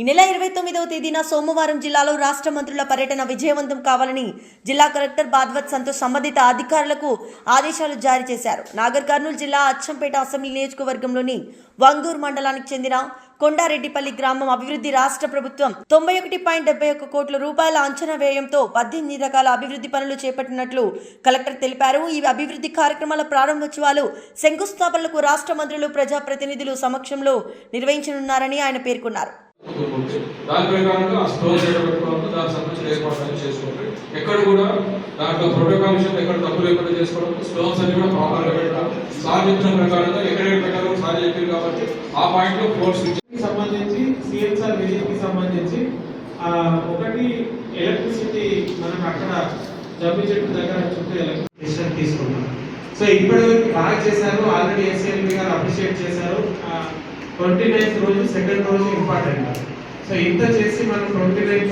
ఈ నెల ఇరవై తొమ్మిదవ తేదీన సోమవారం జిల్లాలో రాష్ట్ర మంత్రుల పర్యటన విజయవంతం కావాలని జిల్లా కలెక్టర్ బాద్వత్ సంతోష్ సంబంధిత అధికారులకు ఆదేశాలు జారీ చేశారు. నాగర్ కర్నూలు జిల్లా అచ్చంపేట అసెంబ్లీ నియోజకవర్గంలోని వంగూర్ మండలానికి చెందిన కొండారెడ్డిపల్లి గ్రామం అభివృద్ధి రాష్ట్ర ప్రభుత్వం తొంభై ఒకటి పాయింట్ డెబ్బై ఒక్క కోట్ల రూపాయల అంచనా వ్యయంతో పద్దెనిమిది రకాల అభివృద్ధి పనులు చేపట్టినట్లు కలెక్టర్ తెలిపారు. ఈ అభివృద్ధి కార్యక్రమాల ప్రారంభోత్సవాలు శంకుస్థాపనలకు రాష్ట్ర మంత్రులు ప్రజాప్రతినిధులు సమక్షంలో నిర్వహించనున్నారని ఆయన పేర్కొన్నారు. దాని ప్రకారంగా ఆ స్టోర్ పెట్టుకోవడం దానికి సంబంధించిన ఏర్పాట్లు చేసుకోండి ఎక్కడ కూడా దాంట్లో ప్రోటోకాల్ విషయంలో ఎక్కడ తప్పు లేకుండా చేసుకోవడం స్టోర్స్ అన్ని కూడా ప్రాపర్ పెట్టడం సార్ ప్రకారంగా ఎక్కడ పెట్టాలో సార్ చెప్పింది కాబట్టి ఆ పాయింట్లో ఫోర్స్ సంబంధించి సిఎన్ఆర్ విజిట్కి సంబంధించి ఒకటి ఎలక్ట్రిసిటీ మనకు అక్కడ జమ్మి చెట్టు దగ్గర చుట్టూ ఎలక్ట్రిసిటీ తీసుకున్నాం సో ఇప్పటివరకు బాగా చేశారు. ఆల్రెడీ ఎస్ఎల్బి గారు అప్రిషియేట్ చేశారు. ట్వంటీ నైన్త్ రోజు సెకండ్ రోజు ఇంపార్టెంట్ సో ఇంత చేసి మనం ట్వంటీ నైన్త్